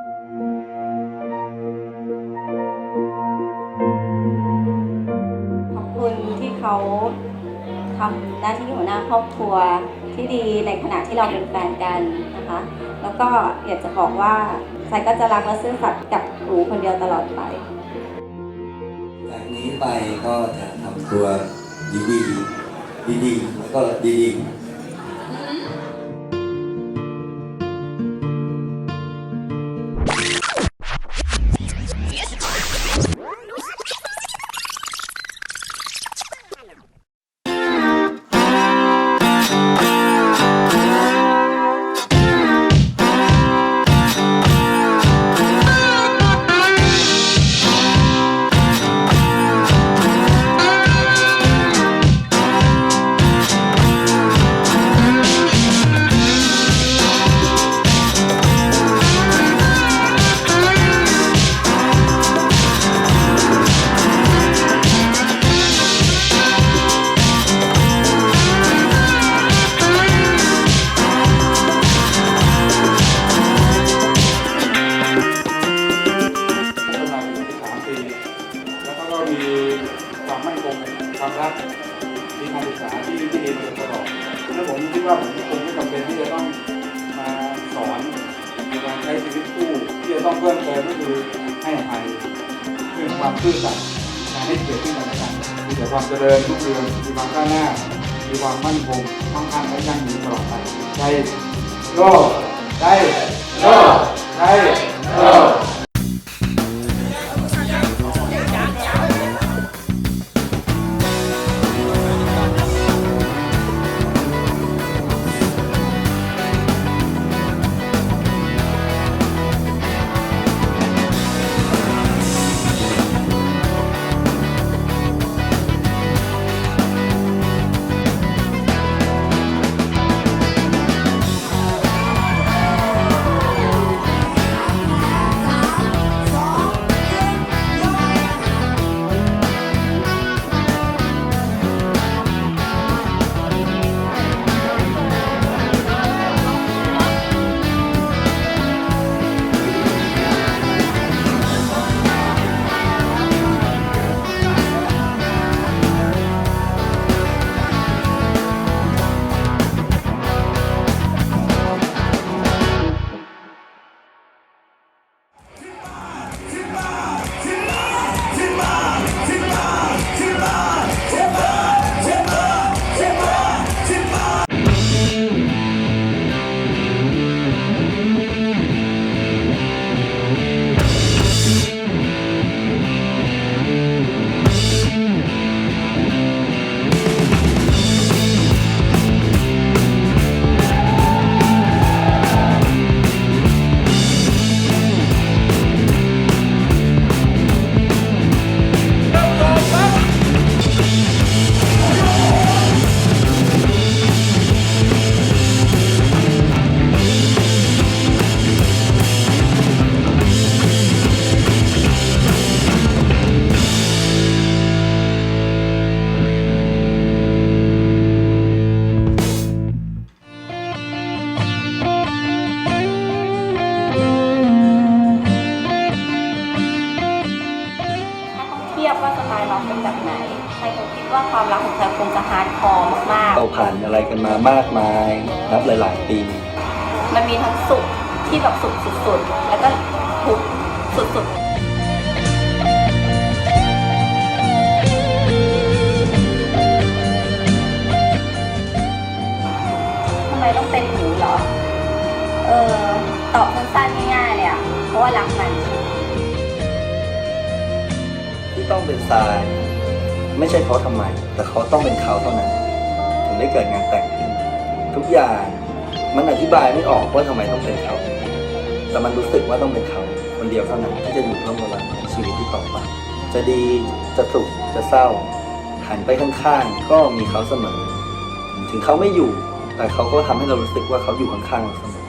ขอบคุณที่เขาทำหน้าที่หัวหน้าครอบครัวที่ดีในขณะที่เราเป็นแฟนกันนะคะ แล้วก็อยากจะบอกว่าสายก็จะรักและซื่อสัตย์กับหนูคนเดียวตลอดไปจากนี้ไปก็จะทำตัวดีๆดีๆแล้วก็ดีๆีแล้วเขาก็มีความมั่นคงความรักมีการศึกษาที่ที่ดีมาโดยตลอดแล้วผมคิดว่าผมคงไม่จำเป็นที่จะต้องมาสอนในการใช้ชีวิตคู่ที่จะต้องเพิ่มเติมก็คือให้อภัยเรื่องความซื่อสัตย์การให้เกียรติกันและกันมีแต่ความเจริญรุ่งเรืองมีความก้าวหน้า มีความมั่นคงมั่งคั่งและยั่งยืนตลอดไปได้โลกได้โลกได้โลก สไตล์เราเป็นแบบไหนใครคงคิดว่าความรักของใครคงจะฮาร์ดคอร์มากเราผ่านอะไรกันมามากมายนับหลาย ๆ ปี ๆ มันมีทั้งสุขที่แบบสุขสุดๆ แล้วก็ทุกข์สุดๆ ทำไมต้องเป็นหนูเหรอ เออตอบสั้นๆง่ายๆเลยอะเพราะว่ารักมันที่ ต้องเป็นทราย ไม่ใช่เพราะทำไม แต่เขาต้องเป็นเขาเท่านั้น ถึงได้เกิดงานแต่งขึ้น ทุกอย่างมันอธิบายไม่ออกว่าทำไมต้องเป็นเขา แต่มันรู้สึกว่าต้องเป็นเขาคนเดียวเท่านั้นที่จะอยู่ร่วมกันในชีวิตที่ต่อไปจะดีจะสุขจะเศร้า หันไปข้างๆก็มีเขาเสมอ ถึงเขาไม่อยู่ แต่เขาก็ทำให้เรารู้สึกว่าเขาอยู่ข้างๆเราเสมอ